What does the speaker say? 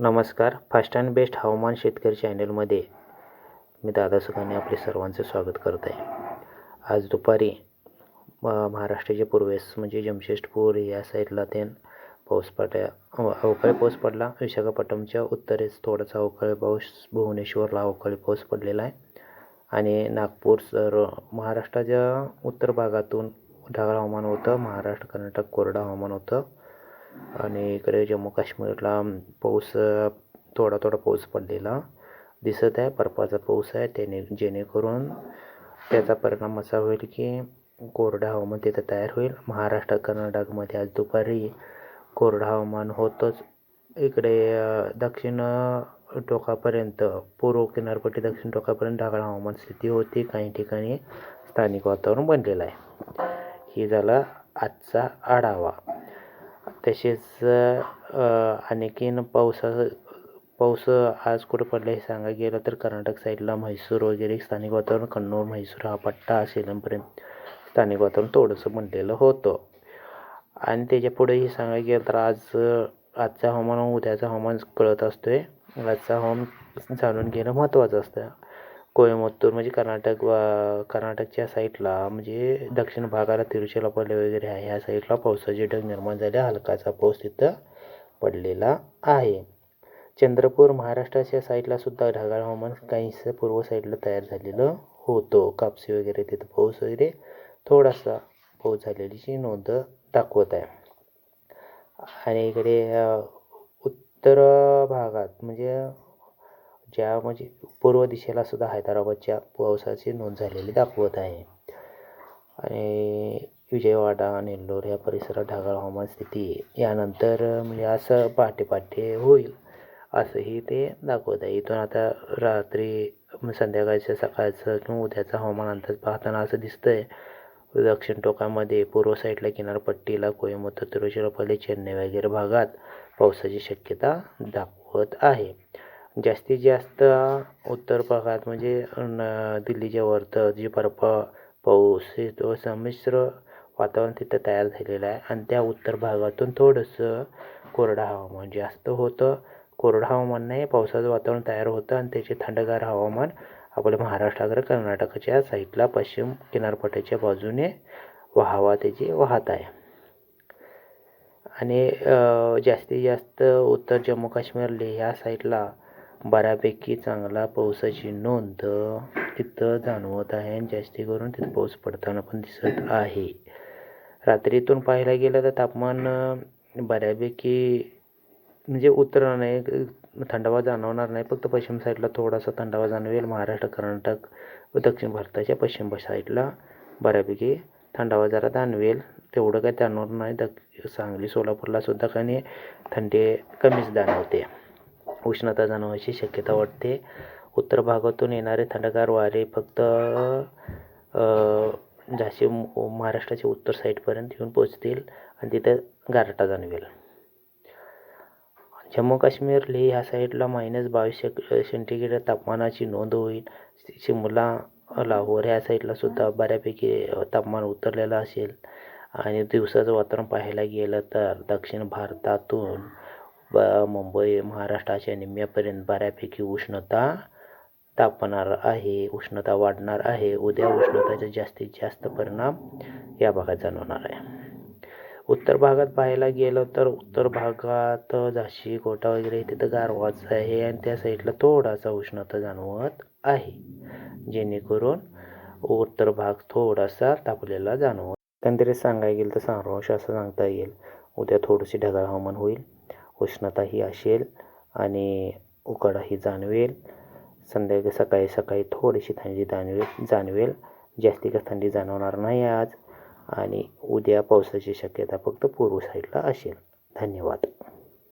नमस्कार. Fast and best हवामान शेतकरी चॅनलमध्ये मी दादा सुखाने आपले सर्वांचे स्वागत करत आहे. आज दुपारी म- महाराष्ट्राच्या पूर्वेस म्हणजे जमशेदपूर या साईडला ते पाऊस पडल्या अवकाळी पाऊस पडला. विशाखापट्टणमच्या उत्तरेस थोडासा अवकाळी पाऊस भुवनेश्वरला अवकाळी पाऊस पडलेला आहे. आणि नागपूर सर महाराष्ट्राच्या उत्तर भागातून ढगाळ हवामान होतं. महाराष्ट्र कर्नाटक कोरडं हवामान होतं. आणि इकडे जम्मू काश्मीरला पाऊस थोडा थोडा पाऊस पडलेला. दिसत आहे बर्फाचा पाऊस आहे त्याने जेणेकरून त्याचा परिणाम असा होईल की कोरडं हवामान तिथं तयार होईल. महाराष्ट्र कर्नाटकमध्ये आज दुपारी कोरडं हवामान होतंच. इकडे दक्षिण टोकापर्यंत पूर्व किनारपट्टी दक्षिण टोकापर्यंत ढगाळ हवामान स्थिती होती. काही ठिकाणी स्थानिक वातावरण बनलेलं आहे. ही झाला आजचा आढावा. तसेच आणखीन पावसाचं पाऊस आज कुठं पडला हे सांगायला गेलं तर कर्नाटक साईडला म्हैसूर वगैरे स्थानिक वातावरण कन्नूर म्हैसूर हा पट्टा असेलपर्यंत स्थानिक वातावरण थोडंसं बनलेलं होतं. आणि त्याच्या पुढेही सांगायला गेलं तर आज आजचं हवामान उद्याचा उद्याचं हवामान कळत असतो आहे आजचं हवामान जाणून घेणं महत्त्वाचं असतं. कोयमुत्तूर म्हणजे कर्नाटक व कर्नाटकच्या साईडला म्हणजे दक्षिण भागाला तिरुचिरापल्ली वगैरे आहे. ह्या साईडला पावसाचे ढग निर्माण झाले. हलकाचा पाऊस तिथं पडलेला आहे. चंद्रपूर महाराष्ट्राच्या साईडला सुद्धा ढगाळ हवामान काहीसं पूर्व साईडला तयार झालेलं होतो. कापसी वगैरे तिथं पाऊस वगैरे थोडासा पाऊस झालेलीची नोंद दाखवत आहे. आणि इकडे उत्तर भागात म्हणजे ज्या म्हणजे पूर्व दिशेला सुद्धा हैदराबादच्या पावसाची नोंद झालेली दाखवत आहे. आणि विजयवाडा नेल्लोर या परिसरात ढगाळ हवामान स्थिती यानंतर म्हणजे असं पहाटे पहाटे होईल असंही ते दाखवत आहे. इथून आता रात्री म्हणजे संध्याकाळचं सकाळचं किंवा उद्याचं हवामान अंदाज पाहताना असं दिसतंय. दक्षिण टोकामध्ये पूर्व साईडला किनारपट्टीला कोयमुत्तूर तिरुचिरापल्ली चेन्नई वगैरे भागात पावसाची शक्यता दाखवत आहे. जास्तीत जास्त उत्तर भागात म्हणजे न दिल्लीच्या वरतं जे बर्फ पाऊस हे तो संमिश्र वातावरण तिथं तयार झालेलं आहे. आणि त्या उत्तर भागातून थोडंसं कोरडं हवामान जास्त होतं कोरडं हवामान नाही पावसाचं वातावरण तयार होतं आणि त्याचे थंडगार हवामान आपल्या महाराष्ट्राकडे कर्नाटकाच्या साईडला पश्चिम किनारपट्टीच्या बाजूने वाहवा त्याची वाहत आहे. आणि जास्तीत जास्त उत्तर जम्मू काश्मीर लेह या साईडला बऱ्यापैकी चांगला पावसाची नोंद तिथं जाणवत आहे आणि जास्ती करून तिथं पाऊस पडताना पण दिसत आहे. रात्रीतून पाहायला गेलं तर तापमान बऱ्यापैकी म्हणजे उतरणार नाही थंडावा जाणवणार नाही. फक्त पश्चिम साईडला थोडासा थंडावा जाणवेल. महाराष्ट्र कर्नाटक व दक्षिण भारताच्या पश्चिम साईडला बऱ्यापैकी थंडावा जरा जाणवेल. तेवढं काय जाणवणार नाही. दक सांगली सोलापूरला सुद्धा काही थंडी कमीच जाणवते. उष्णता जाणवायची शक्यता वाटते. उत्तर भागातून येणारे थंडगार वारे फक्त झाशी महाराष्ट्राच्या उत्तर साईडपर्यंत येऊन पोचतील आणि तिथं गारठा जाणवेल. जम्मू काश्मीर लेह ह्या साईडला मायनस बावीस सेंटीग्रेड तापमानाची नोंद होईल. शिमला लाहोर ह्या साईडला सुद्धा बऱ्यापैकी तापमान उतरलेलं असेल. आणि दिवसाचं वातावरण पाहायला गेलं तर दक्षिण भारतातून ब मुंबई महाराष्ट्राच्या निम्म्यापर्यंत बऱ्यापैकी उष्णता तापणार आहे. उष्णता वाढणार आहे. उद्या उष्णतेचा जास्तीत जास्त परिणाम या भागात जाणवणार आहे. उत्तर भागात पाहायला गेलं तर उत्तर भागात झाशी कोटा वगैरे तिथं गारवाच आहे आणि त्या साईडला थोडासा उष्णता जाणवत आहे. जेणेकरून उत्तर भाग थोडासा तापलेला जाणवत. एकंदरीत सांगायला गेलं तर सारांश असं सांगता येईल. उद्या थोडीशी ढगाळ हवामान होईल. उष्णताही असेल आणि उकाडाही जाणवेल. संध्याकाळी सकाळी सकाळी थोडीशी थंडी जाणवेल जाणवेल. जास्ती का थंडी जाणवणार नाही आज आणि उद्या पावसाची शक्यता फक्त पूर्व साईडला असेल. धन्यवाद.